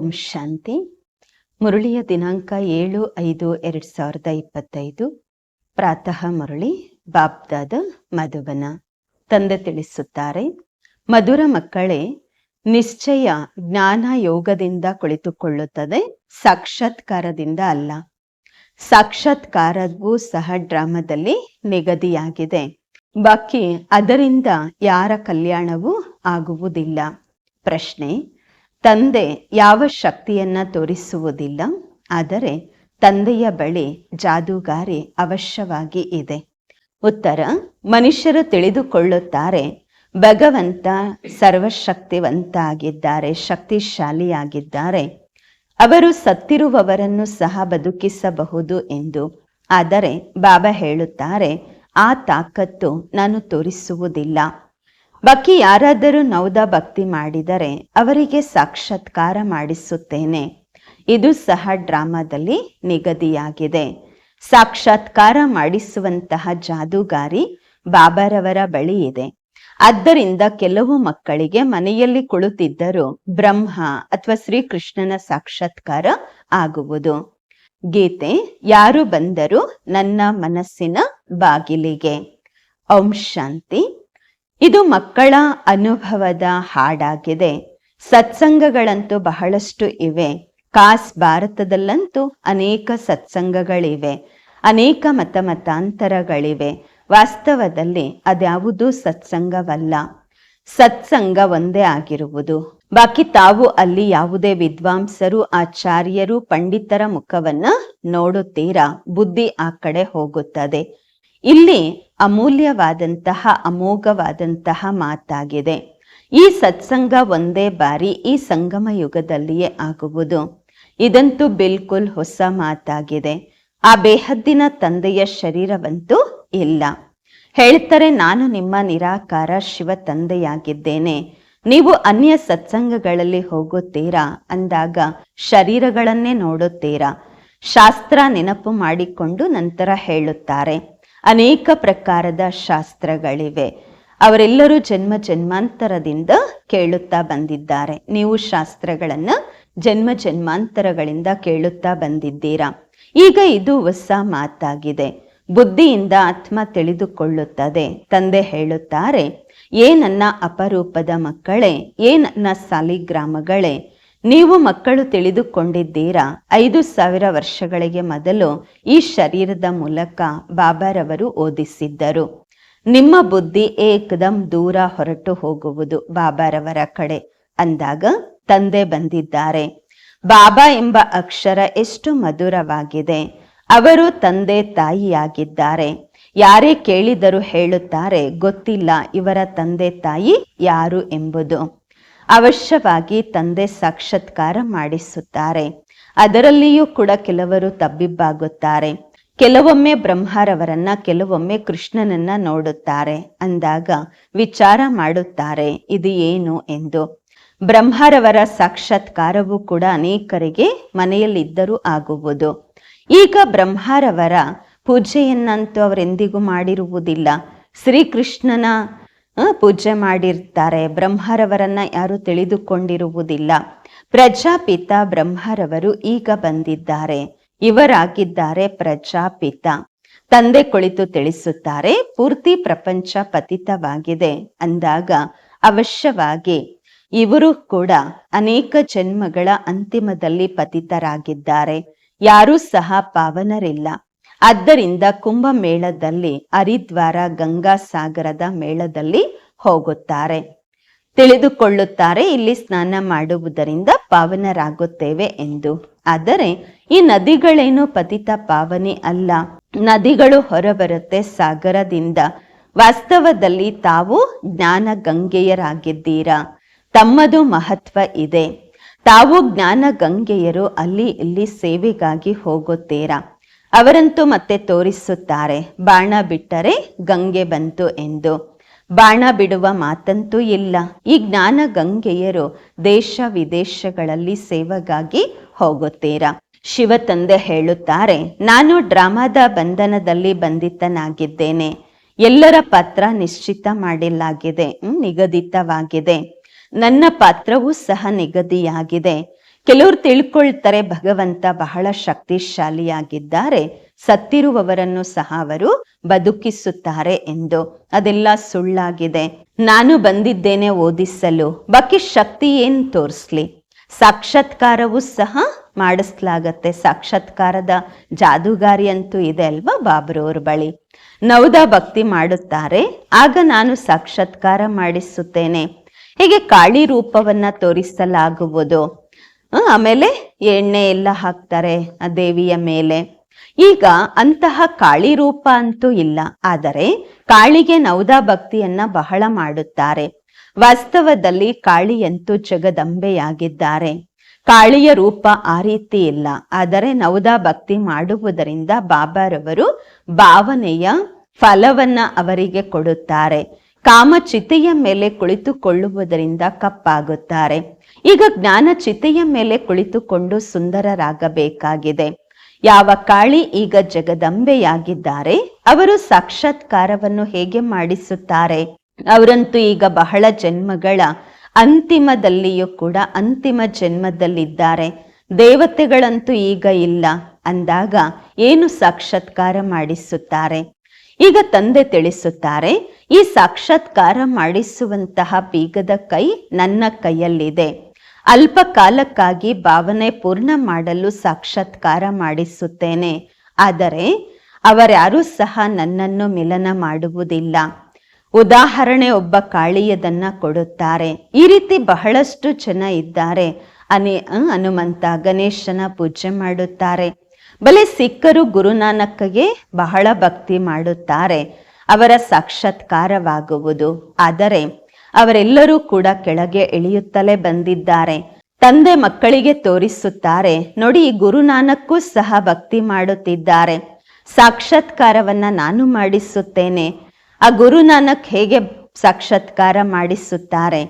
ಓಂ ಶಾಂತಿ. ಮುರಳಿಯ ದಿನಾಂಕ ಏಳು ಐದು ಎರಡು ಸಾವಿರದ ಇಪ್ಪತ್ತೈದು. ಪ್ರಾತಃ ಮುರಳಿ ಬಾಬ್ದಾದ ಮಧುಬನ. ತಂದೆ ತಿಳಿಸುತ್ತಾರೆ, ಮಧುರ ಮಕ್ಕಳೇ, ನಿಶ್ಚಯ ಜ್ಞಾನ ಯೋಗದಿಂದ ಕುಳಿತುಕೊಳ್ಳುತ್ತದೆ, ಸಾಕ್ಷಾತ್ಕಾರದಿಂದ ಅಲ್ಲ. ಸಾಕ್ಷಾತ್ಕಾರವೂ ಸಹ ಡ್ರಾಮದಲ್ಲಿ ನಿಗದಿಯಾಗಿದೆ. ಬಾಕಿ ಅದರಿಂದ ಯಾರ ಕಲ್ಯಾಣವೂ ಆಗುವುದಿಲ್ಲ. ಪ್ರಶ್ನೆ ತಂದೆ ಯಾವ ಶಕ್ತಿಯನ್ನ ತೋರಿಸುವುದಿಲ್ಲ, ಆದರೆ ತಂದೆಯ ಬಳಿ ಜಾದೂಗಾರಿ ಅವಶ್ಯವಾಗಿ ಇದೆ. ಉತ್ತರ, ಮನುಷ್ಯರು ತಿಳಿದುಕೊಳ್ಳುತ್ತಾರೆ, ಭಗವಂತ ಸರ್ವಶಕ್ತಿವಂತ ಆಗಿದ್ದಾರೆ ಶಕ್ತಿಶಾಲಿಯಾಗಿದ್ದಾರೆ. ಅವರು ಸತ್ತಿರುವವರನ್ನು ಸಹ ಬದುಕಿಸಬಹುದು ಎಂದು, ಆದರೆ ಬಾಬಾ ಹೇಳುತ್ತಾರೆ, ಆ ತಾಕತ್ತು ನಾನು ತೋರಿಸುವುದಿಲ್ಲ. ಬಾಕಿ ಯಾರಾದರೂ ನೌದ ಭಕ್ತಿ ಮಾಡಿದರೆ ಅವರಿಗೆ ಸಾಕ್ಷಾತ್ಕಾರ ಮಾಡಿಸುತ್ತೇನೆ. ಇದು ಸಹ ಡ್ರಾಮಾದಲ್ಲಿ ನಿಗದಿಯಾಗಿದೆ. ಸಾಕ್ಷಾತ್ಕಾರ ಮಾಡಿಸುವಂತಹ ಜಾದೂಗಾರಿ ಬಾಬಾರವರ ಬಳಿ ಇದೆ. ಆದ್ದರಿಂದ ಕೆಲವು ಮಕ್ಕಳಿಗೆ ಮನೆಯಲ್ಲಿ ಕುಳಿತಿದ್ದರೂ ಬ್ರಹ್ಮ ಅಥವಾ ಶ್ರೀಕೃಷ್ಣನ ಸಾಕ್ಷಾತ್ಕಾರ ಆಗುವುದು. ಗೀತೆ, ಯಾರು ಬಂದರೂ ನನ್ನ ಮನಸ್ಸಿನ ಬಾಗಿಲಿಗೆ. ಓಂ ಶಾಂತಿ. ಇದು ಮಕ್ಕಳ ಅನುಭವದ ಹಾಡಾಗಿದೆ. ಸತ್ಸಂಗಗಳಂತೂ ಬಹಳಷ್ಟು ಇವೆ. ಕಾಸ್ ಭಾರತದಲ್ಲಂತೂ ಅನೇಕ ಸತ್ಸಂಗಗಳಿವೆ. ಅನೇಕ ಮತ ಮತಾಂತರಗಳಿವೆ. ವಾಸ್ತವದಲ್ಲಿ ಅದ್ಯಾವುದೂ ಸತ್ಸಂಗವಲ್ಲ. ಸತ್ಸಂಗ ಒಂದೇ ಆಗಿರುವುದು. ಬಾಕಿ ತಾವು ಅಲ್ಲಿ ಯಾವುದೇ ವಿದ್ವಾಂಸರು, ಆಚಾರ್ಯರು, ಪಂಡಿತರ ಮುಖವನ್ನ ನೋಡುತ್ತೀರಾ? ಬುದ್ಧಿ ಆ ಕಡೆ ಹೋಗುತ್ತದೆ. ಇಲ್ಲಿ ಅಮೂಲ್ಯವಾದಂತಹ, ಅಮೋಘವಾದಂತಹ ಮಾತಾಗಿದೆ. ಈ ಸತ್ಸಂಗ ಒಂದೇ ಬಾರಿ ಈ ಸಂಗಮ ಯುಗದಲ್ಲಿಯೇ ಆಗುವುದು. ಇದಂತೂ ಬಿಲ್ಕುಲ್ ಹೊಸ ಮಾತಾಗಿದೆ. ಆ ಬೇಹದ್ದಿನ ತಂದೆಯ ಶರೀರವಂತೂ ಇಲ್ಲ. ಹೇಳ್ತಾರೆ, ನಾನು ನಿಮ್ಮ ನಿರಾಕಾರ ಶಿವ ತಂದೆಯಾಗಿದ್ದೇನೆ. ನೀವು ಅನ್ಯ ಸತ್ಸಂಗಗಳಲ್ಲಿ ಹೋಗುತ್ತೀರಾ? ಅಂದಾಗ, ಶರೀರಗಳನ್ನೇ ನೋಡುತ್ತೀರಾ? ಶಾಸ್ತ್ರ ನೆನಪು ಮಾಡಿಕೊಂಡು ನಂತರ ಹೇಳುತ್ತಾರೆ. ಅನೇಕ ಪ್ರಕಾರದ ಶಾಸ್ತ್ರಗಳಿವೆ. ಅವರೆಲ್ಲರೂ ಜನ್ಮ ಜನ್ಮಾಂತರದಿಂದ ಕೇಳುತ್ತಾ ಬಂದಿದ್ದಾರೆ. ನೀವು ಶಾಸ್ತ್ರಗಳನ್ನು ಜನ್ಮ ಜನ್ಮಾಂತರಗಳಿಂದ ಕೇಳುತ್ತಾ ಬಂದಿದ್ದೀರಾ? ಈಗ ಇದು ಹೊಸ ಮಾತಾಗಿದೆ. ಬುದ್ಧಿಯಿಂದ ಆತ್ಮ ತಿಳಿದುಕೊಳ್ಳುತ್ತದೆ. ತಂದೆ ಹೇಳುತ್ತಾರೆ, ಏ ನನ್ನ ಅಪರೂಪದ ಮಕ್ಕಳೇ, ಏ ನನ್ನ ಸಾಲಿಗ್ರಾಮಗಳೇ ನೀವು ಮಕ್ಕಳು ತಿಳಿದುಕೊಂಡಿದ್ದೀರಾ? ಐದು ಸಾವಿರ ವರ್ಷಗಳಿಗೆ ಮೊದಲು ಈ ಶರೀರದ ಮೂಲಕ ಬಾಬಾರವರು ಓದಿಸಿದ್ದರು. ನಿಮ್ಮ ಬುದ್ಧಿ ಏಕದಂ ದೂರ ಹೊರಟು ಹೋಗುವುದು ಬಾಬಾರವರ ಕಡೆ ಅಂದಾಗ ತಂದೆ ಬಂದಿದ್ದಾರೆ. ಬಾಬಾ ಎಂಬ ಅಕ್ಷರ ಎಷ್ಟು ಮಧುರವಾಗಿದೆ. ಅವರು ತಂದೆ ತಾಯಿಯಾಗಿದ್ದಾರೆ. ಯಾರೇ ಕೇಳಿದರೂ ಹೇಳುತ್ತಾರೆ, ಗೊತ್ತಿಲ್ಲ, ಇವರ ತಂದೆ ತಾಯಿ ಯಾರು ಎಂಬುದು. ಅವಶ್ಯವಾಗಿ ತಂದೆ ಸಾಕ್ಷಾತ್ಕಾರ ಮಾಡಿಸುತ್ತಾರೆ. ಅದರಲ್ಲಿಯೂ ಕೂಡ ಕೆಲವರು ತಬ್ಬಿಬ್ಬಾಗುತ್ತಾರೆ. ಕೆಲವೊಮ್ಮೆ ಬ್ರಹ್ಮರವರನ್ನ, ಕೆಲವೊಮ್ಮೆ ಕೃಷ್ಣನನ್ನ ನೋಡುತ್ತಾರೆ. ಅಂದಾಗ ವಿಚಾರ ಮಾಡುತ್ತಾರೆ, ಇದು ಏನು? ಎಂದು. ಬ್ರಹ್ಮರವರ ಸಾಕ್ಷಾತ್ಕಾರವು ಕೂಡ ಅನೇಕರಿಗೆ ಮನೆಯಲ್ಲಿದ್ದರೂ ಆಗುವುದು. ಈಗ ಬ್ರಹ್ಮರವರ ಪೂಜೆಯನ್ನಂತೂ ಅವರೆಂದಿಗೂ ಮಾಡಿರುವುದಿಲ್ಲ. ಶ್ರೀಕೃಷ್ಣನ ಪೂಜೆ ಮಾಡಿರ್ತಾರೆ. ಬ್ರಹ್ಮರವರನ್ನ ಯಾರು ತಿಳಿದುಕೊಂಡಿರುವುದಿಲ್ಲ. ಪ್ರಜಾಪಿತ ಬ್ರಹ್ಮರವರು ಈಗ ಬಂದಿದ್ದಾರೆ. ಇವರಾಗಿದ್ದಾರೆ ಪ್ರಜಾಪಿತ. ತಂದೆ ಕುಳಿತು ತಿಳಿಸುತ್ತಾರೆ, ಪೂರ್ತಿ ಪ್ರಪಂಚ ಪತಿತವಾಗಿದೆ ಅಂದಾಗ ಅವಶ್ಯವಾಗಿ ಇವರು ಕೂಡ ಅನೇಕ ಜನ್ಮಗಳ ಅಂತಿಮದಲ್ಲಿ ಪತಿತರಾಗಿದ್ದಾರೆ. ಯಾರೂ ಸಹ ಪಾವನರಿಲ್ಲ. ಆದ್ದರಿಂದ ಕುಂಭಮೇಳದಲ್ಲಿ ಹರಿದ್ವಾರ ಗಂಗಾ ಸಾಗರದ ಮೇಳದಲ್ಲಿ ಹೋಗುತ್ತಾರೆ. ತಿಳಿದುಕೊಳ್ಳುತ್ತಾರೆ, ಇಲ್ಲಿ ಸ್ನಾನ ಮಾಡುವುದರಿಂದ ಪಾವನರಾಗುತ್ತೇವೆ ಎಂದು. ಆದರೆ, ಈ ನದಿಗಳೇನು ಪತಿತ ಪಾವನಿ ಅಲ್ಲ. ನದಿಗಳು ಹೊರಬರುತ್ತೆ ಸಾಗರದಿಂದ. ವಾಸ್ತವದಲ್ಲಿ ತಾವು ಜ್ಞಾನ ಗಂಗೆಯರಾಗಿದ್ದೀರಾ ತಮ್ಮದು ಮಹತ್ವ ಇದೆ. ತಾವು ಜ್ಞಾನ ಗಂಗೆಯರು ಅಲ್ಲಿ ಇಲ್ಲಿ ಸೇವೆಗಾಗಿ ಹೋಗುತ್ತೀರಾ? ಅವರಂತೂ ಮತ್ತೆ ತೋರಿಸುತ್ತಾರೆ ಬಾಣ ಬಿಟ್ಟರೆ ಗಂಗೆ ಬಂತು ಎಂದು. ಬಾಣ ಬಿಡುವ ಮಾತಂತೂ ಇಲ್ಲ. ಈ ಜ್ಞಾನ ಗಂಗೆಯರು ದೇಶ ವಿದೇಶಗಳಲ್ಲಿ ಸೇವೆಗಾಗಿ ಹೋಗುತ್ತೀರಾ? ಶಿವ ತಂದೆ ಹೇಳುತ್ತಾರೆ ನಾನು ಡ್ರಾಮಾದ ಬಂಧನದಲ್ಲಿ ಬಂಧಿತನಾಗಿದ್ದೇನೆ. ಎಲ್ಲರ ಪಾತ್ರ ನಿಶ್ಚಿತ ಮಾಡಿಲಾಗಿದೆ ಹ್ಮ್, ನಿಗದಿತವಾಗಿದೆ. ನನ್ನ ಪಾತ್ರವೂ ಸಹ ನಿಗದಿಯಾಗಿದೆ. ಕೆಲವರು ತಿಳ್ಕೊಳ್ತಾರೆ, ಭಗವಂತ ಬಹಳ ಶಕ್ತಿಶಾಲಿಯಾಗಿದ್ದಾರೆ. ಸತ್ತಿರುವವರನ್ನು ಸಹ ಅವರು ಬದುಕಿಸುತ್ತಾರೆ ಎಂದು. ಅದೆಲ್ಲ ಸುಳ್ಳಾಗಿದೆ. ನಾನು ಬಂದಿದ್ದೇನೆ ಓದಿಸಲು. ಬಾಕಿ ಶಕ್ತಿ ಏನ್ ತೋರಿಸ್ಲಿ? ಸಾಕ್ಷಾತ್ಕಾರವೂ ಸಹ ಮಾಡಿಸ್ಲಾಗತ್ತೆ. ಸಾಕ್ಷಾತ್ಕಾರದ ಜಾದೂಗಾರಿ ಅಂತೂ ಇದೆ ಅಲ್ವಾ ಬಾಬ್ರವ್ರ ಬಳಿ. ನೌದ ಭಕ್ತಿ ಮಾಡುತ್ತಾರೆ. ಆಗ ನಾನು ಸಾಕ್ಷಾತ್ಕಾರ ಮಾಡಿಸುತ್ತೇನೆ. ಹೀಗೆ ಕಾಳಿ ರೂಪವನ್ನ ತೋರಿಸಲಾಗುವುದು? ಆಮೇಲೆ ಎಣ್ಣೆ ಎಲ್ಲ ಹಾಕ್ತಾರೆ ಆ ದೇವಿಯ ಮೇಲೆ. ಈಗ ಅಂತಹ ಕಾಳಿ ರೂಪ ಅಂತೂ ಇಲ್ಲ. ಆದರೆ ಕಾಳಿಗೆ ನವದ ಭಕ್ತಿಯನ್ನ ಬಹಳ ಮಾಡುತ್ತಾರೆ. ವಾಸ್ತವದಲ್ಲಿ ಕಾಳಿಯಂತೂ ಜಗದಂಬೆಯಾಗಿದ್ದಾರೆ. ಕಾಳಿಯ ರೂಪ ಆ ರೀತಿ ಇಲ್ಲ. ಆದರೆ ನವದ ಭಕ್ತಿ ಮಾಡುವುದರಿಂದ ಬಾಬಾರವರು ಭಾವನೆಯ ಫಲವನ್ನ ಅವರಿಗೆ ಕೊಡುತ್ತಾರೆ. ಕಾಮ ಚಿತೆಯ ಮೇಲೆ ಕುಳಿತುಕೊಳ್ಳುವುದರಿಂದ ಕಪ್ಪಾಗುತ್ತಾರೆ. ಈಗ ಜ್ಞಾನ ಚಿತೆಯ ಮೇಲೆ ಕುಳಿತುಕೊಂಡು ಸುಂದರರಾಗಬೇಕಾಗಿದೆ. ಯಾವ ಕಾಳಿ ಈಗ ಜಗದಂಬೆಯಾಗಿದ್ದಾರೆ, ಅವರು ಸಾಕ್ಷಾತ್ಕಾರವನ್ನು ಹೇಗೆ ಮಾಡಿಸುತ್ತಾರೆ? ಅವರಂತೂ ಈಗ ಬಹಳ ಜನ್ಮಗಳ ಅಂತಿಮದಲ್ಲಿಯೂ ಕೂಡ ಅಂತಿಮ ಜನ್ಮದಲ್ಲಿದ್ದಾರೆ. ದೇವತೆಗಳಂತೂ ಈಗ ಇಲ್ಲ, ಅಂದಾಗ ಏನು ಸಾಕ್ಷಾತ್ಕಾರ ಮಾಡಿಸುತ್ತಾರೆ? ಈಗ ತಂದೆ ತಿಳಿಸುತ್ತಾರೆ ಈ ಸಾಕ್ಷಾತ್ಕಾರ ಮಾಡಿಸುವಂತಹ ಬೀಗದ ಕೈ ನನ್ನ ಕೈಯಲ್ಲಿದೆ. ಅಲ್ಪ ಕಾಲಕ್ಕಾಗಿ ಭಾವನೆ ಪೂರ್ಣ ಮಾಡಲು ಸಾಕ್ಷಾತ್ಕಾರ ಮಾಡಿಸುತ್ತೇನೆ. ಆದರೆ ಅವರ್ಯಾರೂ ಸಹ ನನ್ನನ್ನು ಮಿಲನ ಮಾಡುವುದಿಲ್ಲ. ಉದಾಹರಣೆ ಒಬ್ಬ ಕಾಳಿಯದನ್ನ ಕೊಡುತ್ತಾರೆ. ಈ ರೀತಿ ಬಹಳಷ್ಟು ಜನ ಇದ್ದಾರೆ. ಅನಿ ಹನುಮಂತ, ಗಣೇಶನ ಪೂಜೆ ಮಾಡುತ್ತಾರೆ. ಬಲೆ ಸಿಕ್ಕರು ಗುರುನಾನಕ್ಕಗೆ ಬಹಳ ಭಕ್ತಿ ಮಾಡುತ್ತಾರೆ. ಅವರ ಸಾಕ್ಷಾತ್ಕಾರವಾಗುವುದು. ಆದರೆ ಅವರೆಲ್ಲರೂ ಕೂಡ ಕೆಳಗೆ ಇಳಿಯುತ್ತಲೇ ಬಂದಿದ್ದಾರೆ. ತಂದೆ ಮಕ್ಕಳಿಗೆ ತೋರಿಸುತ್ತಾರೆ, ನೋಡಿ, ಗುರುನಾನಕ್ಕೂ ಸಹ ಭಕ್ತಿ ಮಾಡುತ್ತಿದ್ದಾರೆ. ಸಾಕ್ಷಾತ್ಕಾರವನ್ನ ನಾನು ಮಾಡಿಸುತ್ತೇನೆ. ಆ ಗುರುನಾನಕ್ ಹೇಗೆ ಸಾಕ್ಷಾತ್ಕಾರ ಮಾಡಿಸುತ್ತಾರೆ?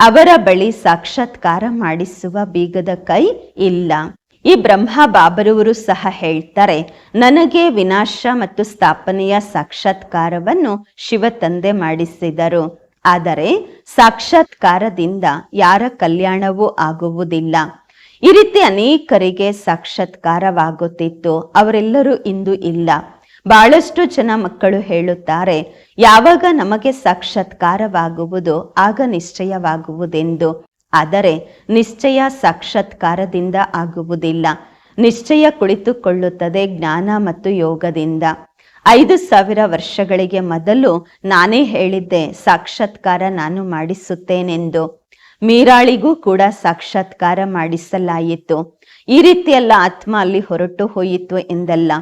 ಅವರ ಬಳಿ ಸಾಕ್ಷಾತ್ಕಾರ ಮಾಡಿಸುವ ಬೀಗದ ಕೈ ಇಲ್ಲ. ಈ ಬ್ರಹ್ಮ ಬಾಬರವರು ಸಹ ಹೇಳ್ತಾರೆ, ನನಗೆ ವಿನಾಶ ಮತ್ತು ಸ್ಥಾಪನೆಯ ಸಾಕ್ಷಾತ್ಕಾರವನ್ನು ಶಿವ ತಂದೆ ಮಾಡಿಸಿದರು. ಆದರೆ ಸಾಕ್ಷಾತ್ಕಾರದಿಂದ ಯಾರ ಕಲ್ಯಾಣವೂ ಆಗುವುದಿಲ್ಲ. ಈ ರೀತಿ ಅನೇಕರಿಗೆ ಸಾಕ್ಷಾತ್ಕಾರವಾಗುತ್ತಿತ್ತು, ಅವರೆಲ್ಲರೂ ಇಂದು ಇಲ್ಲ. ಬಹಳಷ್ಟು ಜನ ಮಕ್ಕಳು ಹೇಳುತ್ತಾರೆ, ಯಾವಾಗ ನಮಗೆ ಸಾಕ್ಷಾತ್ಕಾರವಾಗುವುದು, ಆಗ ನಿಶ್ಚಯವಾಗುವುದೆಂದು. ಆದರೆ ನಿಶ್ಚಯ ಸಾಕ್ಷಾತ್ಕಾರದಿಂದ ಆಗುವುದಿಲ್ಲ. ನಿಶ್ಚಯ ಕುಳಿತುಕೊಳ್ಳುತ್ತದೆ ಜ್ಞಾನ ಮತ್ತು ಯೋಗದಿಂದ. ಐದು ಸಾವಿರ ವರ್ಷಗಳಿಗೆ ಮೊದಲು ನಾನೇ ಹೇಳಿದ್ದೆ, ಸಾಕ್ಷಾತ್ಕಾರ ನಾನು ಮಾಡಿಸುತ್ತೇನೆಂದು. ಮೀರಾಳಿಗೂ ಕೂಡ ಸಾಕ್ಷಾತ್ಕಾರ ಮಾಡಿಸಲಾಯಿತು. ಈ ರೀತಿಯೆಲ್ಲ ಆತ್ಮ ಅಲ್ಲಿ ಹೊರಟು ಹೋಯಿತು ಎಂದಲ್ಲ.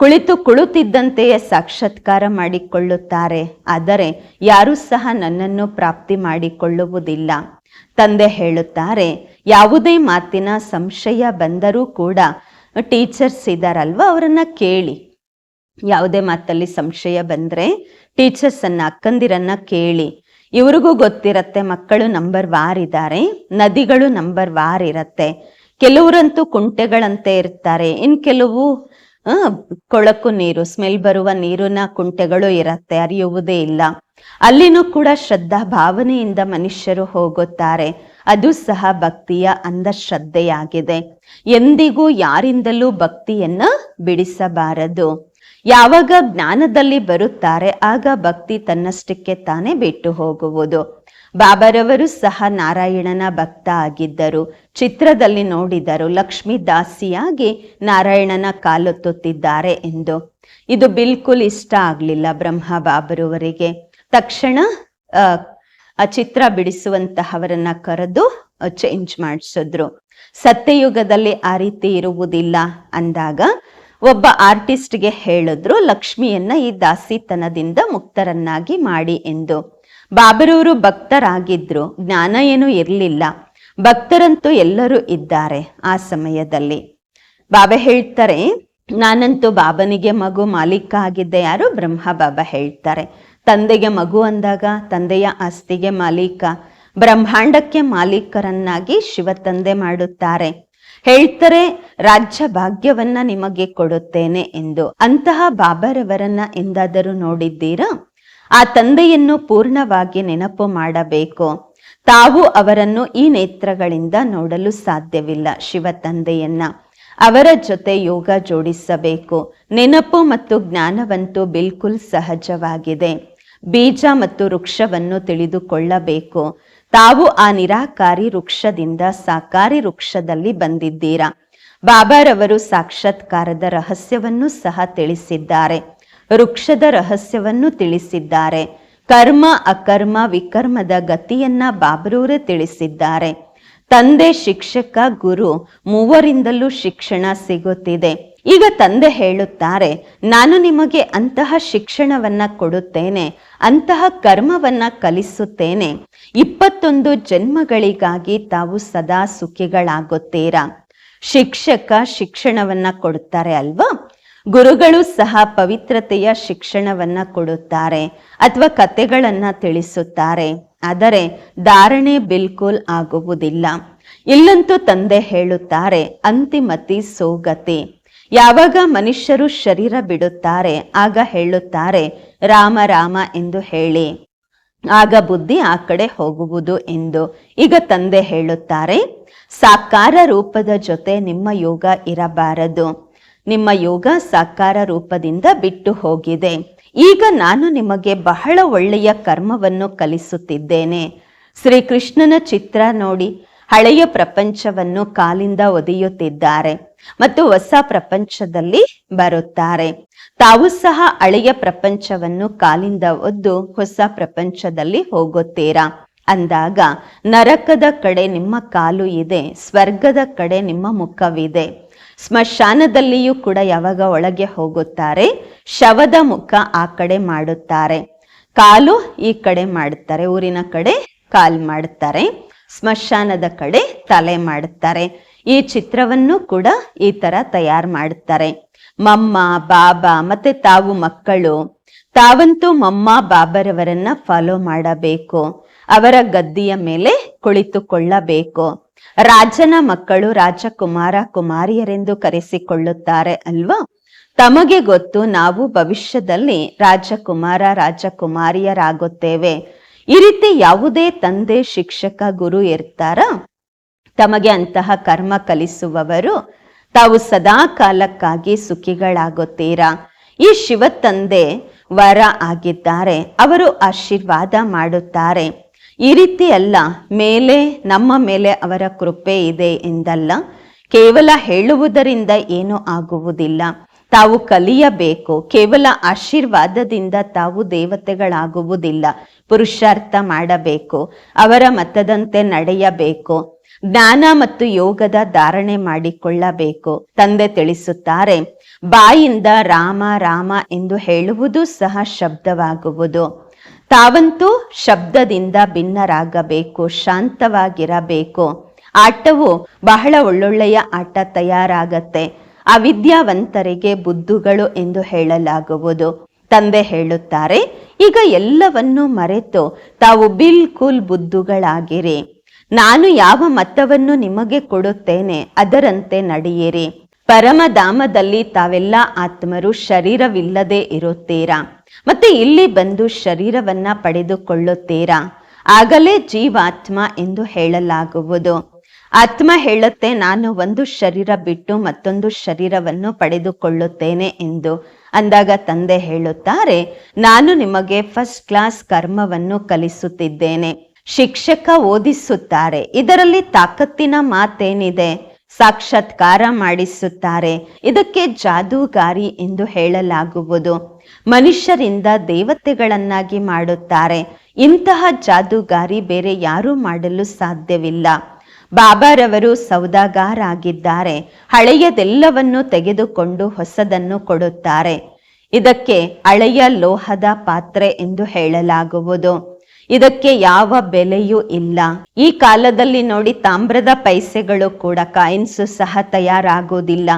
ಕುಳಿತು ಕುಳಿತಿದ್ದಂತೆಯೇ ಸಾಕ್ಷಾತ್ಕಾರ ಮಾಡಿಕೊಳ್ಳುತ್ತಾರೆ. ಆದರೆ ಯಾರೂ ಸಹ ನನ್ನನ್ನು ಪ್ರಾಪ್ತಿ ಮಾಡಿಕೊಳ್ಳುವುದಿಲ್ಲ. ತಂದೆ ಹೇಳುತ್ತಾರೆ, ಯಾವುದೇ ಮಾತಿನ ಸಂಶಯ ಬಂದರೂ ಕೂಡ ಟೀಚರ್ಸ್ ಇದ್ದಾರಲ್ವ ಅವರನ್ನ ಕೇಳಿ. ಯಾವುದೇ ಮಾತಲ್ಲಿ ಸಂಶಯ ಬಂದ್ರೆ ಟೀಚರ್ಸ್ ಅನ್ನ, ಅಕ್ಕಂದಿರನ್ನ ಕೇಳಿ. ಇವ್ರಿಗೂ ಗೊತ್ತಿರತ್ತೆ ಮಕ್ಕಳು ನಂಬರ್ ವಾರ್ ಇದ್ದಾರೆ ನದಿಗಳು ನಂಬರ್ ವಾರ್ ಇರತ್ತೆ. ಕೆಲವರಂತೂ ಕುಂಟೆಗಳಂತೆ ಇರ್ತಾರೆ, ಇನ್ ಕೆಲವು ಕೊಳಕು ನೀರು, ಸ್ಮೆಲ್ ಬರುವ ನೀರಿನ ಕುಂಟೆಗಳು ಇರತ್ತೆ, ಅರಿಯುವುದೇ ಇಲ್ಲ. ಅಲ್ಲಿನೂ ಕೂಡ ಶ್ರದ್ಧಾ ಭಾವನೆಯಿಂದ ಮನುಷ್ಯರು ಹೋಗುತ್ತಾರೆ. ಅದು ಸಹ ಭಕ್ತಿಯ ಅಂಧಶ್ರದ್ಧೆಯಾಗಿದೆ. ಎಂದಿಗೂ ಯಾರಿಂದಲೂ ಭಕ್ತಿಯನ್ನ ಬಿಡಿಸಬಾರದು. ಯಾವಾಗ ಜ್ಞಾನದಲ್ಲಿ ಬರುತ್ತಾರೆ, ಆಗ ಭಕ್ತಿ ತನ್ನಷ್ಟಕ್ಕೆ ತಾನೇ ಬಿಟ್ಟು ಹೋಗುವುದು. ಬಾಬರವರು ಸಹ ನಾರಾಯಣನ ಭಕ್ತ ಆಗಿದ್ದರು. ಚಿತ್ರದಲ್ಲಿ ನೋಡಿದರು, ಲಕ್ಷ್ಮೀ ದಾಸಿಯಾಗಿ ನಾರಾಯಣನ ಕಾಲೊತ್ತುತ್ತಿದ್ದಾರೆ ಎಂದು. ಇದು ಬಿಲ್ಕುಲ್ ಇಷ್ಟ ಆಗ್ಲಿಲ್ಲ ಬ್ರಹ್ಮ ಬಾಬರವರಿಗೆ. ತಕ್ಷಣ ಆ, ಚಿತ್ರ ಬಿಡಿಸುವಂತಹವರನ್ನ ಕರೆದು ಚೇಂಜ್ ಮಾಡಿಸಿದ್ರು. ಸತ್ಯಯುಗದಲ್ಲಿ ಆ ರೀತಿ ಇರುವುದಿಲ್ಲ ಅಂದಾಗ ಒಬ್ಬ ಆರ್ಟಿಸ್ಟ್ಗೆ ಹೇಳಿದ್ರು ಲಕ್ಷ್ಮಿಯನ್ನ ಈ ದಾಸಿತನದಿಂದ ಮುಕ್ತರನ್ನಾಗಿ ಮಾಡಿ ಎಂದು. ಬಾಬರೂರು ಭಕ್ತರಾಗಿದ್ರು ಜ್ಞಾನ ಏನು ಇರಲಿಲ್ಲ. ಭಕ್ತರಂತೂ ಎಲ್ಲರೂ ಇದ್ದಾರೆ ಆ ಸಮಯದಲ್ಲಿ. ಬಾಬಾ ಹೇಳ್ತಾರೆ ನಾನಂತೂ ಬಾಬನಿಗೆ ಮಗು ಮಾಲೀಕ ಆಗಿದ್ದೆ ಯಾರು? ಬ್ರಹ್ಮ ಬಾಬಾ ಹೇಳ್ತಾರೆ. ತಂದೆಗೆ ಮಗು ಅಂದಾಗ ತಂದೆಯ ಆಸ್ತಿಗೆ ಮಾಲೀಕ, ಬ್ರಹ್ಮಾಂಡಕ್ಕೆ ಮಾಲೀಕರನ್ನಾಗಿ ಶಿವ ತಂದೆ ಮಾಡುತ್ತಾರೆ. ಹೇಳ್ತಾರೆ, ರಾಜ್ಯ ಭಾಗ್ಯವನ್ನ ನಿಮಗೆ ಕೊಡುತ್ತೇನೆ ಎಂದು. ಅಂತಹ ಬಾಬರವರನ್ನ ಎಂದಾದರೂ ನೋಡಿದ್ದೀರಾ? ಆ ತಂದೆಯನ್ನು ಪೂರ್ಣವಾಗಿ ನೆನಪು ಮಾಡಬೇಕು. ತಾವು ಅವರನ್ನು ಈ ನೇತ್ರಗಳಿಂದ ನೋಡಲು ಸಾಧ್ಯವಿಲ್ಲ ಶಿವ ತಂದೆಯನ್ನ. ಅವರ ಜೊತೆ ಯೋಗ ಜೋಡಿಸಬೇಕು. ನೆನಪು ಮತ್ತು ಜ್ಞಾನವಂತೂ ಬಿಲ್ಕುಲ್ ಸಹಜವಾಗಿದೆ. ಬೀಜ ಮತ್ತು ವೃಕ್ಷವನ್ನು ತಿಳಿದುಕೊಳ್ಳಬೇಕು. ತಾವು ಆ ನಿರಾಕಾರಿ ವೃಕ್ಷದಿಂದ ಸಾಕಾರಿ ವೃಕ್ಷದಲ್ಲಿ ಬಂದಿದ್ದೀರಾ? ಬಾಬಾರವರು ಸಾಕ್ಷಾತ್ಕಾರದ ರಹಸ್ಯವನ್ನು ಸಹ ತಿಳಿಸಿದ್ದಾರೆ. ವೃಕ್ಷದ ರಹಸ್ಯವನ್ನು ತಿಳಿಸಿದ್ದಾರೆ. ಕರ್ಮ, ಅಕರ್ಮ, ವಿಕರ್ಮದ ಗತಿಯನ್ನ ಬಾಬರೂರೇ ತಿಳಿಸಿದ್ದಾರೆ. ತಂದೆ ಶಿಕ್ಷಕ ಗುರು ಮೂವರಿಂದಲೂ ಶಿಕ್ಷಣ ಸಿಗುತ್ತಿದೆ. ಈಗ ತಂದೆ ಹೇಳುತ್ತಾರೆ, ನಾನು ನಿಮಗೆ ಅಂತಹ ಶಿಕ್ಷಣವನ್ನ ಕೊಡುತ್ತೇನೆ, ಅಂತಹ ಕರ್ಮವನ್ನ ಕಲಿಸುತ್ತೇನೆ. ಇಪ್ಪತ್ತೊಂದು ಜನ್ಮಗಳಿಗಾಗಿ ತಾವು ಸದಾ ಸುಖಿಗಳಾಗುತ್ತೀರಾ? ಶಿಕ್ಷಕ ಶಿಕ್ಷಣವನ್ನ ಕೊಡುತ್ತಾರೆ ಅಲ್ವಾ? ಗುರುಗಳು ಸಹ ಪವಿತ್ರತೆಯ ಶಿಕ್ಷಣವನ್ನ ಕೊಡುತ್ತಾರೆ ಅಥವಾ ಕತೆಗಳನ್ನ ತಿಳಿಸುತ್ತಾರೆ. ಆದರೆ ಧಾರಣೆ ಬಿಲ್ಕುಲ್ ಆಗುವುದಿಲ್ಲ. ಇಲ್ಲಂತೂ ತಂದೆ ಹೇಳುತ್ತಾರೆ, ಅಂತಿಮತಿ ಸೋಗತಿ. ಯಾವಾಗ ಮನುಷ್ಯರು ಶರೀರ ಬಿಡುತ್ತಾರೆ, ಆಗ ಹೇಳುತ್ತಾರೆ, ರಾಮ ರಾಮ ಎಂದು ಹೇಳಿ. ಆಗ ಬುದ್ಧಿ ಆ ಕಡೆ ಹೋಗುವುದು ಎಂದು ಈಗ ತಂದೆ ಹೇಳುತ್ತಾರೆ, ಸಾಕಾರ ರೂಪದ ಜೊತೆ ನಿಮ್ಮ ಯೋಗ ಇರಬಾರದು. ನಿಮ್ಮ ಯೋಗ ಸಾಕಾರ ರೂಪದಿಂದ ಬಿಟ್ಟು ಹೋಗಿದೆ. ಈಗ ನಾನು ನಿಮಗೆ ಬಹಳ ಒಳ್ಳೆಯ ಕರ್ಮವನ್ನು ಕಲಿಸುತ್ತಿದ್ದೇನೆ. ಶ್ರೀಕೃಷ್ಣನ ಚಿತ್ರ ನೋಡಿ. ಹಳೆಯ ಪ್ರಪಂಚವನ್ನು ಕಾಲಿಂದ ಒದೆಯುತ್ತಿದ್ದಾರೆ ಮತ್ತು ಹೊಸ ಪ್ರಪಂಚದಲ್ಲಿ ಬರುತ್ತಾರೆ. ತಾವು ಸಹ ಹಳೆಯ ಪ್ರಪಂಚವನ್ನು ಕಾಲಿಂದ ಒದ್ದು ಹೊಸ ಪ್ರಪಂಚದಲ್ಲಿ ಹೋಗುತ್ತೀರಾ? ಅಂದಾಗ, ನರಕದ ಕಡೆ ನಿಮ್ಮ ಕಾಲು ಇದೆ, ಸ್ವರ್ಗದ ಕಡೆ ನಿಮ್ಮ ಮುಖವಿದೆ. ಸ್ಮಶಾನದಲ್ಲಿಯೂ ಕೂಡ ಯಾವಾಗ ಒಳಗೆ ಹೋಗುತ್ತಾರೆ? ಶವದ ಮುಖ ಆ ಕಡೆ ಮಾಡುತ್ತಾರೆ. ಕಾಲು ಈ ಕಡೆ ಮಾಡುತ್ತಾರೆ. ಊರಿನ ಕಡೆ ಕಾಲ್ ಮಾಡುತ್ತಾರೆ. ಸ್ಮಶಾನದ ಕಡೆ ತಲೆ ಮಾಡುತ್ತಾರೆ. ಈ ಚಿತ್ರವನ್ನು ಕೂಡ ಈ ತರ ತಯಾರು ಮಾಡುತ್ತಾರೆ. ಮಮ್ಮ, ಬಾಬಾ ಮತ್ತೆ ತಾವು ಮಕ್ಕಳು, ತಾವಂತೂ ಮಮ್ಮ, ಬಾಬರವರನ್ನ ಫಾಲೋ ಮಾಡಬೇಕು. ಅವರ ಗದ್ದಿಯ ಮೇಲೆ ಕುಳಿತುಕೊಳ್ಳಬೇಕು. ರಾಜನ ಮಕ್ಕಳು ರಾಜಕುಮಾರ ಕುಮಾರಿಯರೆಂದು ಕರೆಸಿಕೊಳ್ಳುತ್ತಾರೆ ಅಲ್ವಾ? ತಮಗೆ ಗೊತ್ತು, ನಾವು ಭವಿಷ್ಯದಲ್ಲಿ ರಾಜಕುಮಾರ ರಾಜಕುಮಾರಿಯರಾಗುತ್ತೇವೆ. ಈ ರೀತಿ ಯಾವುದೇ ತಂದೆ, ಶಿಕ್ಷಕ, ಗುರು ಇರ್ತಾರ? ತಮಗೆ ಅಂತಹ ಕರ್ಮ ಕಲಿಸುವವರು ತಾವು ಸದಾ ಕಾಲಕ್ಕಾಗಿ ಸುಖಿಗಳಾಗುತ್ತೀರಾ? ಈ ಶಿವ ತಂದೆ ವರ ಆಗಿದ್ದಾರೆ. ಅವರು ಆಶೀರ್ವಾದ ಮಾಡುತ್ತಾರೆ. ಈ ರೀತಿ ಅಲ್ಲ. ಮೇಲೆ, ನಮ್ಮ ಮೇಲೆ ಅವರ ಕೃಪೆ ಇದೆ ಎಂದಲ್ಲ. ಕೇವಲ ಹೇಳುವುದರಿಂದ ಏನೂ ಆಗುವುದಿಲ್ಲ. ತಾವು ಕಲಿಯಬೇಕು. ಕೇವಲ ಆಶೀರ್ವಾದದಿಂದ ತಾವು ದೇವತೆಗಳಾಗುವುದಿಲ್ಲ. ಪುರುಷಾರ್ಥ ಮಾಡಬೇಕು. ಅವರ ಮತದಂತೆ ನಡೆಯಬೇಕು. ಜ್ಞಾನ ಮತ್ತು ಯೋಗದ ಧಾರಣೆ ಮಾಡಿಕೊಳ್ಳಬೇಕು. ತಂದೆ ತಿಳಿಸುತ್ತಾರೆ, ಬಾಯಿಂದ ರಾಮ ರಾಮ ಎಂದು ಹೇಳುವುದು ಸಹ ಶಬ್ದವಾಗುವುದು. ತಾವಂತೂ ಶಬ್ದದಿಂದ ಭಿನ್ನರಾಗಬೇಕು, ಶಾಂತವಾಗಿರಬೇಕು. ಆಟವು ಬಹಳ ಒಳ್ಳೊಳ್ಳೆಯ ಆಟ ತಯಾರಾಗತ್ತೆ. ಅವಿದ್ಯಾವಂತರಿಗೆ ಬುದ್ಧುಗಳು ಎಂದು ಹೇಳಲಾಗುವುದು. ತಂದೆ ಹೇಳುತ್ತಾರೆ, ಈಗ ಎಲ್ಲವನ್ನೂ ಮರೆತು ತಾವು ಬಿಲ್ಕುಲ್ ಬುದ್ಧುಗಳಾಗಿರಿ. ನಾನು ಯಾವ ಮತವನ್ನು ನಿಮಗೆ ಕೊಡುತ್ತೇನೆ ಅದರಂತೆ ನಡೆಯಿರಿ. ಪರಮಧಾಮದಲ್ಲಿ ತಾವೆಲ್ಲ ಆತ್ಮರು ಶರೀರವಿಲ್ಲದೆ ಇರುತ್ತೀರಾ? ಮತ್ತೆ ಇಲ್ಲಿ ಬಂದು ಶರೀರವನ್ನ ಪಡೆದುಕೊಳ್ಳುತ್ತೀರಾ? ಆಗಲೇ ಜೀವಾತ್ಮ ಎಂದು ಹೇಳಲಾಗುವುದು. ಆತ್ಮ ಹೇಳುತ್ತೆ, ನಾನು ಒಂದು ಶರೀರ ಬಿಟ್ಟು ಮತ್ತೊಂದು ಶರೀರವನ್ನು ಪಡೆದುಕೊಳ್ಳುತ್ತೇನೆ ಎಂದು. ಅಂದಾಗ ತಂದೆ ಹೇಳುತ್ತಾರೆ, ನಾನು ನಿಮಗೆ ಫಸ್ಟ್ ಕ್ಲಾಸ್ ಕರ್ಮವನ್ನು ಕಲಿಸುತ್ತಿದ್ದೇನೆ. ಶಿಕ್ಷಕ ಓದಿಸುತ್ತಾರೆ. ಇದರಲ್ಲಿ ತಾಕತ್ತಿನ ಮಾತೇನಿದೆ? ಸಾಕ್ಷಾತ್ಕಾರ ಮಾಡಿಸುತ್ತಾರೆ. ಇದಕ್ಕೆ ಜಾದೂಗಾರಿ ಎಂದು ಹೇಳಲಾಗುವುದು. ಮನುಷ್ಯರಿಂದ ದೇವತೆಗಳನ್ನಾಗಿ ಮಾಡುತ್ತಾರೆ. ಇಂತಹ ಜಾದೂಗಾರಿ ಬೇರೆ ಯಾರೂ ಮಾಡಲು ಸಾಧ್ಯವಿಲ್ಲ. ಬಾಬಾರವರು ಸೌದಾಗಾರಾಗಿದ್ದಾರೆ. ಹಳೆಯದೆಲ್ಲವನ್ನು ತೆಗೆದುಕೊಂಡು ಹೊಸದನ್ನು ಕೊಡುತ್ತಾರೆ. ಇದಕ್ಕೆ ಹಳೆಯ ಲೋಹದ ಪಾತ್ರೆ ಎಂದು ಹೇಳಲಾಗುವುದು. ಇದಕ್ಕೆ ಯಾವ ಬೆಲೆಯೂ ಇಲ್ಲ. ಈ ಕಾಲದಲ್ಲಿ ನೋಡಿ ತಾಮ್ರದ ಪೈಸೆಗಳು ಕೂಡ ಕಾಯಿನ್ಸು ಸಹ ತಯಾರಾಗುವುದಿಲ್ಲ.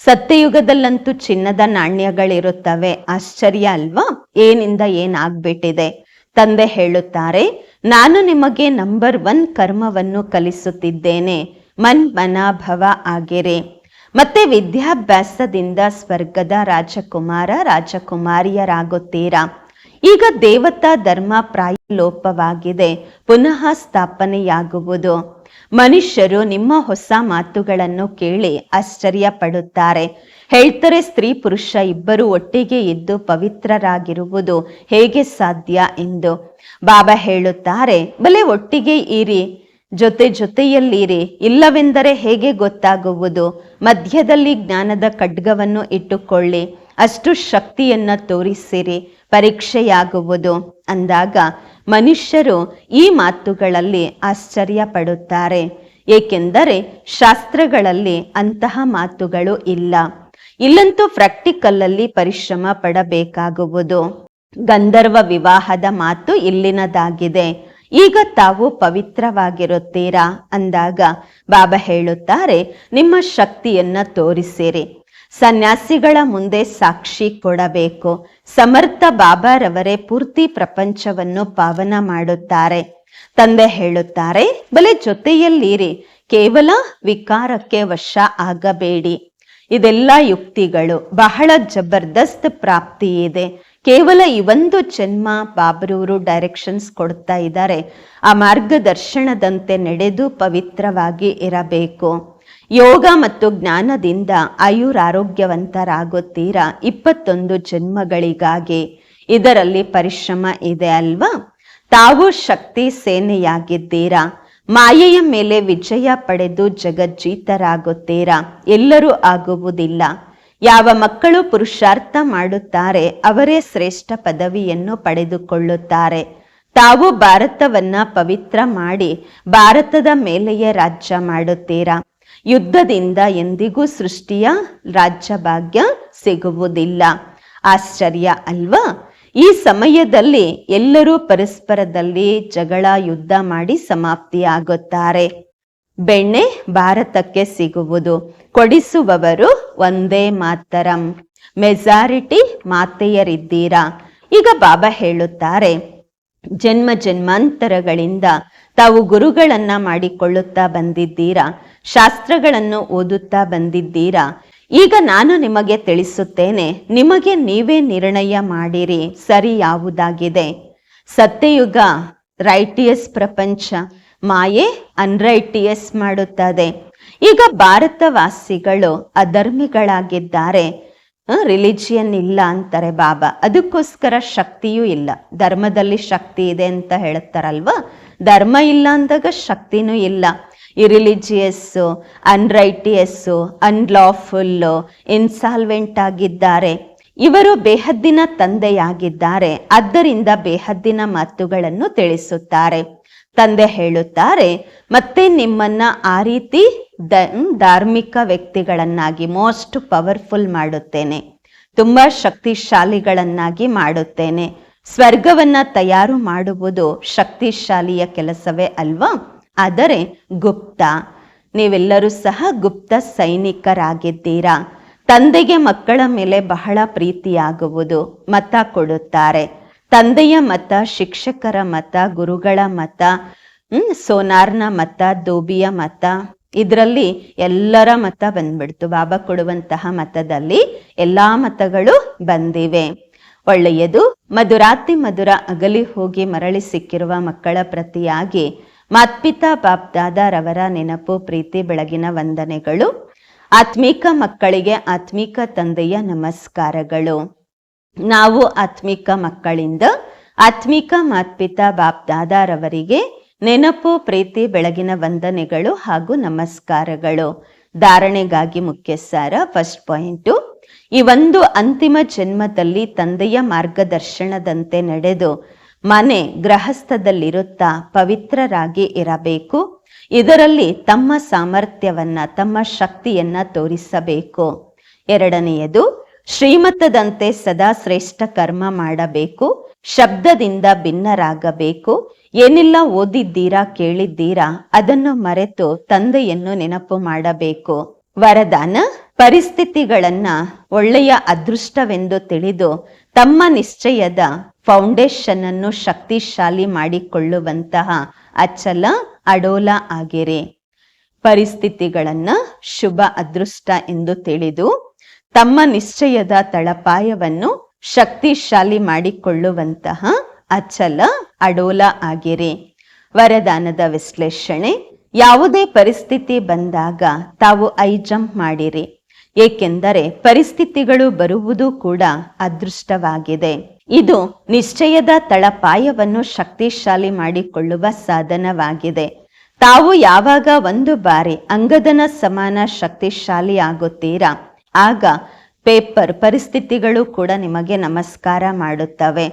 ಸತ್ಯಯುಗದಲ್ಲಂತೂ ಚಿನ್ನದ ನಾಣ್ಯಗಳಿರುತ್ತವೆ. ಆಶ್ಚರ್ಯ ಅಲ್ವಾ? ಏನಿಂದ ಏನಾಗ್ಬಿಟ್ಟಿದೆ? ತಂದೆ ಹೇಳುತ್ತಾರೆ, ನಾನು ನಿಮಗೆ ನಂಬರ್ ಒನ್ ಕರ್ಮವನ್ನು ಕಲಿಸುತ್ತಿದ್ದೇನೆ. ಮನ್ ಮನಾಭವ ಆಗಿರಿ. ಮತ್ತೆ ವಿದ್ಯಾಭ್ಯಾಸದಿಂದ ಸ್ವರ್ಗದ ರಾಜಕುಮಾರ ರಾಜಕುಮಾರಿಯರಾಗುತ್ತೀರಾ? ಈಗ ದೇವತಾ ಧರ್ಮ ಪ್ರಾಯ ಲೋಪವಾಗಿದೆ ಪುನಃ ಸ್ಥಾಪನೆಯಾಗುವುದು. ಮನುಷ್ಯರು ನಿಮ್ಮ ಹೊಸ ಮಾತುಗಳನ್ನು ಕೇಳಿ ಆಶ್ಚರ್ಯ ಪಡುತ್ತಾರೆ ಹೇಳ್ತಾರೆ ಸ್ತ್ರೀ ಪುರುಷ ಇಬ್ಬರು ಒಟ್ಟಿಗೆ ಇದ್ದು ಪವಿತ್ರರಾಗಿರುವುದು ಹೇಗೆ ಸಾಧ್ಯ ಎಂದು. ಬಾಬಾ ಹೇಳುತ್ತಾರೆ, ಬಲೆ ಒಟ್ಟಿಗೆ ಇರಿ, ಜೊತೆ ಜೊತೆಯಲ್ಲಿರಿ, ಇಲ್ಲವೆಂದರೆ ಹೇಗೆ ಗೊತ್ತಾಗುವುದು? ಮಧ್ಯದಲ್ಲಿ ಜ್ಞಾನದ ಖಡ್ಗವನ್ನು ಇಟ್ಟುಕೊಳ್ಳಿ, ಅಷ್ಟು ಶಕ್ತಿಯನ್ನು ತೋರಿಸಿರಿ, ಪರೀಕ್ಷೆಯಾಗುವುದು. ಅಂದಾಗ ಮನುಷ್ಯರು ಈ ಮಾತುಗಳಲ್ಲಿ ಆಶ್ಚರ್ಯ ಪಡುತ್ತಾರೆ ಏಕೆಂದರೆ ಶಾಸ್ತ್ರಗಳಲ್ಲಿ ಅಂತಹ ಮಾತುಗಳು ಇಲ್ಲ. ಇಲ್ಲಂತೂ ಪ್ರಾಕ್ಟಿಕಲ್ ಅಲ್ಲಿ ಪರಿಶ್ರಮ ಪಡಬೇಕಾಗುವುದು. ಗಂಧರ್ವ ವಿವಾಹದ ಮಾತು ಇಲ್ಲಿನದಾಗಿದೆ. ಈಗ ತಾವು ಪವಿತ್ರವಾಗಿರುತ್ತೀರಾ? ಅಂದಾಗ ಬಾಬಾ ಹೇಳುತ್ತಾರೆ, ನಿಮ್ಮ ಶಕ್ತಿಯನ್ನ ತೋರಿಸಿರಿ. ಸನ್ಯಾಸಿಗಳ ಮುಂದೆ ಸಾಕ್ಷಿ ಕೊಡಬೇಕು. ಸಮರ್ಥ ಬಾಬಾರವರೇ ಪೂರ್ತಿ ಪ್ರಪಂಚವನ್ನು ಪಾವನ ಮಾಡುತ್ತಾರೆ. ತಂದೆ ಹೇಳುತ್ತಾರೆ, ಬಲೆ ಜೊತೆಯಲ್ಲಿರಿ, ಕೇವಲ ವಿಕಾರಕ್ಕೆ ವಶ ಆಗಬೇಡಿ. ಇದೆಲ್ಲ ಯುಕ್ತಿಗಳು, ಬಹಳ ಜಬರ್ದಸ್ತ್ ಪ್ರಾಪ್ತಿ ಇದೆ. ಕೇವಲ ಈ ಒಂದು ಜನ್ಮ ಬಾಬ್ರೂರು ಡೈರೆಕ್ಷನ್ಸ್ ಕೊಡ್ತಾ ಇದ್ದಾರೆ. ಆ ಮಾರ್ಗದರ್ಶನದಂತೆ ನಡೆದು ಪವಿತ್ರವಾಗಿ ಇರಬೇಕು. ಯೋಗ ಮತ್ತು ಜ್ಞಾನದಿಂದ ಆಯುರಾರೋಗ್ಯವಂತರಾಗುತ್ತೀರಾ? ಇಪ್ಪತ್ತೊಂದು ಜನ್ಮಗಳಿಗಾಗಿ ಇದರಲ್ಲಿ ಪರಿಶ್ರಮ ಇದೆ ಅಲ್ವಾ? ತಾವು ಶಕ್ತಿ ಸೇನೆಯಾಗಿದ್ದೀರಾ? ಮಾಯೆಯ ಮೇಲೆ ವಿಜಯ ಪಡೆದು ಜಗಜ್ಜೀತರಾಗುತ್ತೀರಾ? ಎಲ್ಲರೂ ಆಗುವುದಿಲ್ಲ. ಯಾವ ಮಕ್ಕಳು ಪುರುಷಾರ್ಥ ಮಾಡುತ್ತಾರೆ, ಅವರೇ ಶ್ರೇಷ್ಠ ಪದವಿಯನ್ನು ಪಡೆದುಕೊಳ್ಳುತ್ತಾರೆ. ತಾವು ಭಾರತವನ್ನ ಪವಿತ್ರ ಮಾಡಿ, ಭಾರತದ ಮೇಲೆಯೇ ರಾಜ್ಯ ಮಾಡುತ್ತೀರಾ? ಯುದ್ಧದಿಂದ ಎಂದಿಗೂ ಸೃಷ್ಟಿಯ ರಾಜ್ಯ ಭಾಗ್ಯ ಸಿಗುವುದಿಲ್ಲ. ಆಶ್ಚರ್ಯ ಅಲ್ವಾ? ಈ ಸಮಯದಲ್ಲಿ ಎಲ್ಲರೂ ಪರಸ್ಪರದಲ್ಲಿ ಜಗಳ ಯುದ್ಧ ಮಾಡಿ ಸಮಾಪ್ತಿಯಾಗುತ್ತಾರೆ. ಬೆಣ್ಣೆ ಭಾರತಕ್ಕೆ ಸಿಗುವುದು. ಕೊಡಿಸುವವರು ಒಂದೇ ಮಾತರಂ. ಮೆಜಾರಿಟಿ ಮಾತೆಯರಿದ್ದೀರಾ? ಈಗ ಬಾಬಾ ಹೇಳುತ್ತಾರೆ, ಜನ್ಮ ಜನ್ಮಾಂತರಗಳಿಂದ ತಾವು ಗುರುಗಳನ್ನ ಮಾಡಿಕೊಳ್ಳುತ್ತಾ ಬಂದಿದ್ದೀರಾ? ಶಾಸ್ತ್ರಗಳನ್ನು ಓದುತ್ತಾ ಬಂದಿದ್ದೀರಾ? ಈಗ ನಾನು ನಿಮಗೆ ತಿಳಿಸುತ್ತೇನೆ, ನಿಮಗೆ ನೀವೇ ನಿರ್ಣಯ ಮಾಡಿರಿ, ಸರಿ ಯಾವುದಾಗಿದೆ? ಸತ್ಯಯುಗ, ರೈಟಿಯಸ್ ಪ್ರಪಂಚ, ಮಾಯೆ, ಅನ್ರೈಟಿಯಸ್ ಮಾಡುತ್ತದೆ. ಈಗ ಭಾರತವಾಸಿಗಳು ಅಧರ್ಮಿಗಳಾಗಿದ್ದಾರೆ. ರಿಲಿಜಿಯನ್ ಇಲ್ಲ ಅಂತಾರೆ ಬಾಬಾ. ಅದಕ್ಕೋಸ್ಕರ ಶಕ್ತಿಯೂ ಇಲ್ಲ. ಧರ್ಮದಲ್ಲಿ ಶಕ್ತಿ ಇದೆ ಅಂತ ಹೇಳ್ತಾರಲ್ವಾ? ಧರ್ಮ ಇಲ್ಲ ಅಂದಾಗ ಶಕ್ತಿನೂ ಇಲ್ಲ. ಇರಿಲಿಜಿಯಸ್ಸು ಅನ್ರೈಟಿಯಸ್ಸು ಅನ್ಲಾಫುಲ್ಲು ಇನ್ಸಾಲ್ವೆಂಟ್ ಆಗಿದ್ದಾರೆ. ಇವರು ಬೇಹದ್ದಿನ ತಂದೆಯಾಗಿದ್ದಾರೆ. ಆದ್ದರಿಂದ ಬೇಹದ್ದಿನ ಮಾತುಗಳನ್ನು ತಿಳಿಸುತ್ತಾರೆ. ತಂದೆ ಹೇಳುತ್ತಾರೆ, ಮತ್ತೆ ನಿಮ್ಮನ್ನ ಆ ರೀತಿ ಧಾರ್ಮಿಕ ವ್ಯಕ್ತಿಗಳನ್ನಾಗಿ, ಮೋಸ್ಟ್ ಪವರ್ಫುಲ್ ಮಾಡುತ್ತೇನೆ. ತುಂಬ ಶಕ್ತಿಶಾಲಿಗಳನ್ನಾಗಿ ಮಾಡುತ್ತೇನೆ. ಸ್ವರ್ಗವನ್ನ ತಯಾರು ಮಾಡುವುದು ಶಕ್ತಿಶಾಲಿಯ ಕೆಲಸವೇ ಅಲ್ವಾ? ಆದರೆ ಗುಪ್ತ, ನೀವೆಲ್ಲರೂ ಸಹ ಗುಪ್ತ ಸೈನಿಕರಾಗಿದ್ದೀರಾ? ತಂದೆಗೆ ಮಕ್ಕಳ ಮೇಲೆ ಬಹಳ ಪ್ರೀತಿಯಾಗುವುದು ಮತ ಕೊಡುತ್ತಾರೆ. ತಂದೆಯ ಮತ, ಶಿಕ್ಷಕರ ಮತ, ಗುರುಗಳ ಮತ ಸೋನಾರ್ನ ಮತ, ದೋಬಿಯ ಮತ, ಇದರಲ್ಲಿ ಎಲ್ಲರ ಮತ ಬಂದ್ಬಿಡ್ತು. ಬಾಬಾ ಕೊಡುವಂತಹ ಮತದಲ್ಲಿ ಎಲ್ಲಾ ಮತಗಳು ಬಂದಿವೆ. ಒಳ್ಳೆಯದು ಮಧುರಾತಿ ಮಧುರ ಅಗಲಿ ಹೋಗಿ ಮರಳಿ ಸಿಕ್ಕಿರುವ ಮಕ್ಕಳ ಪ್ರತಿಯಾಗಿ ಮಾತ್ಪಿತಾ ಬಾಪ್ದಾದಾರವರ ನೆನಪು, ಪ್ರೀತಿ, ಬೆಳಗಿನ ವಂದನೆಗಳು. ಆತ್ಮೀಕ ಮಕ್ಕಳಿಗೆ ಆತ್ಮೀಕ ತಂದೆಯ ನಮಸ್ಕಾರಗಳು. ನಾವು ಆತ್ಮೀಕ ಮಕ್ಕಳಿಂದ ಆತ್ಮಿಕ ಮಾತ್ಪಿತಾ ಬಾಪ್ದಾದಾರವರಿಗೆ ನೆನಪು, ಪ್ರೀತಿ, ಬೆಳಗಿನ ವಂದನೆಗಳು ಹಾಗೂ ನಮಸ್ಕಾರಗಳು. ಧಾರಣೆಗಾಗಿ ಮುಖ್ಯ ಸಾರ ಫಸ್ಟ್ ಪಾಯಿಂಟು. ಈ ಒಂದು ಅಂತಿಮ ಜನ್ಮದಲ್ಲಿ ತಂದೆಯ ಮಾರ್ಗದರ್ಶನದಂತೆ ನಡೆದು ಮನೆ ಗೃಹಸ್ಥದಲ್ಲಿರುತ್ತಾ ಪವಿತ್ರರಾಗಿ ಇರಬೇಕು. ಇದರಲ್ಲಿ ತಮ್ಮ ಸಾಮರ್ಥ್ಯವನ್ನ, ತಮ್ಮ ಶಕ್ತಿಯನ್ನ ತೋರಿಸಬೇಕು. ಎರಡನೆಯದು ಶ್ರೀಮತದಂತೆ ಸದಾ ಶ್ರೇಷ್ಠ ಕರ್ಮ ಮಾಡಬೇಕು. ಶಬ್ದದಿಂದ ಭಿನ್ನರಾಗಬೇಕು. ಏನೆಲ್ಲ ಓದಿದ್ದೀರಾ, ಕೇಳಿದ್ದೀರಾ, ಅದನ್ನು ಮರೆತು ತಂದೆಯನ್ನು ನೆನಪು ಮಾಡಬೇಕು. ವರದಾನ, ಪರಿಸ್ಥಿತಿಗಳನ್ನ ಒಳ್ಳೆಯ ಅದೃಷ್ಟವೆಂದು ತಿಳಿದು ತಮ್ಮ ನಿಶ್ಚಯದ ಫೌಂಡೇಶನ್ ಅನ್ನು ಶಕ್ತಿಶಾಲಿ ಮಾಡಿಕೊಳ್ಳುವಂತಹ ಅಚಲ ಅಡೋಲ ಆಗಿರಿ. ಪರಿಸ್ಥಿತಿಗಳನ್ನ ಶುಭ ಅದೃಷ್ಟ ಎಂದು ತಿಳಿದು ತಮ್ಮ ನಿಶ್ಚಯದ ತಳಪಾಯವನ್ನು ಶಕ್ತಿಶಾಲಿ ಮಾಡಿಕೊಳ್ಳುವಂತಹ ಅಚಲ ಅಡೋಲ ಆಗಿರಿ. ವರದಾನದ ವಿಶ್ಲೇಷಣೆ, ಯಾವುದೇ ಪರಿಸ್ಥಿತಿ ಬಂದಾಗ ತಾವು ಐ ಜಂಪ್ ಮಾಡಿರಿ. ಏಕೆಂದರೆ ಪರಿಸ್ಥಿತಿಗಳು ಬರುವುದು ಕೂಡ ಅದೃಷ್ಟವಾಗಿದೆ. ಇದು ನಿಶ್ಚಯದ ತಳಪಾಯವನ್ನು ಶಕ್ತಿಶಾಲಿ ಮಾಡಿಕೊಳ್ಳುವ ಸಾಧನವಾಗಿದೆ. ತಾವು ಯಾವಾಗ ಒಂದು ಬಾರಿ ಅಂಗದನ ಸಮಾನ ಶಕ್ತಿಶಾಲಿ ಆಗುತ್ತೀರಾ? ಆಗ ಪೇಪರ್ ಪರಿಸ್ಥಿತಿಗಳು ಕೂಡ ನಿಮಗೆ ನಮಸ್ಕಾರ ಮಾಡುತ್ತವೆ.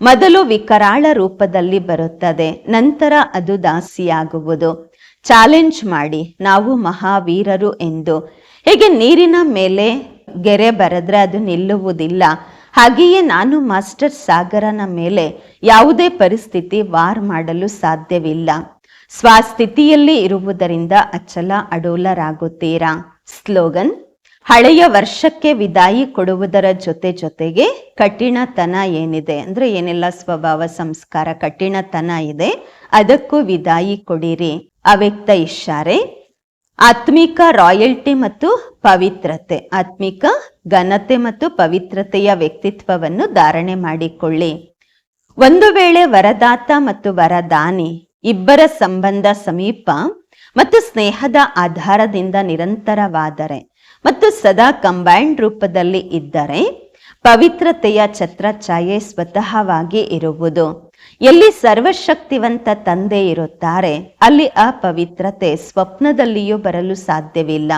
ಮೊದಲು ವಿಕರಾಳ ರೂಪದಲ್ಲಿ ಬರುತ್ತದೆ, ನಂತರ ಅದು ದಾಸಿಯಾಗುವುದು. ಚಾಲೆಂಜ್ ಮಾಡಿ, ನಾವು ಮಹಾವೀರರು ಎಂದು. ಹೀಗೆ ನೀರಿನ ಮೇಲೆ ಗೆರೆ ಬರೆದ್ರೆ ಅದು ನಿಲ್ಲುವುದಿಲ್ಲ. ಹಾಗೆಯೇ ನಾನು ಮಾಸ್ಟರ್ ಸಾಗರನ ಮೇಲೆ ಯಾವುದೇ ಪರಿಸ್ಥಿತಿ ವಾರ್ ಮಾಡಲು ಸಾಧ್ಯವಿಲ್ಲ. ಸ್ವಸ್ಥಿತಿಯಲ್ಲಿ ಇರುವುದರಿಂದ ಅಚಲ ಅಡೋಲರಾಗುತ್ತೀರಾ? ಸ್ಲೋಗನ್, ಹಳೆಯ ವರ್ಷಕ್ಕೆ ವಿದಾಯಿ ಕೊಡುವುದರ ಜೊತೆ ಜೊತೆಗೆ ಕಠಿಣತನ ಏನಿದೆ? ಅಂದ್ರೆ ಏನೆಲ್ಲ ಸ್ವಭಾವ ಸಂಸ್ಕಾರ ಕಠಿಣತನ ಇದೆ, ಅದಕ್ಕೂ ವಿದಾಯಿ ಕೊಡಿರಿ. ಅವ್ಯಕ್ತ ಇಶಾರೆ ಆತ್ಮಿಕ ರಾಯಲ್ಟಿ ಮತ್ತು ಪವಿತ್ರತೆ. ಆತ್ಮಿಕ ಘನತೆ ಮತ್ತು ಪವಿತ್ರತೆಯ ವ್ಯಕ್ತಿತ್ವವನ್ನು ಧಾರಣೆ ಮಾಡಿಕೊಳ್ಳಿ. ಒಂದು ವೇಳೆ ವರದಾತ ಮತ್ತು ವರದಾನಿ, ಇಬ್ಬರ ಸಂಬಂಧ ಸಮೀಪ ಮತ್ತು ಸ್ನೇಹದ ಆಧಾರದಿಂದ ನಿರಂತರವಾದರೆ ಮತ್ತು ಸದಾ ಕಂಬೈಂಡ್ ರೂಪದಲ್ಲಿ ಇದ್ದರೆ, ಪವಿತ್ರತೆಯ ಛತ್ರಛಾಯೆ ಸ್ವತಃವಾಗಿ ಇರುವುದು. ಎಲ್ಲಿ ಸರ್ವಶಕ್ತಿವಂತ ತಂದೆ ಇರುತ್ತಾರೆ, ಅಲ್ಲಿ ಅಪವಿತ್ರತೆ ಸ್ವಪ್ನದಲ್ಲಿಯೂ ಬರಲು ಸಾಧ್ಯವಿಲ್ಲ.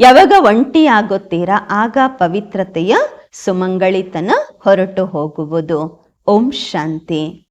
ಯಾವಾಗ ಒಂಟಿಯಾಗುತ್ತೀರಾ ಆಗ ಪವಿತ್ರತೆಯ ಸುಮಂಗಳಿತನ ಹೊರಟು ಹೋಗುವುದು. ಓಂ ಶಾಂತಿ.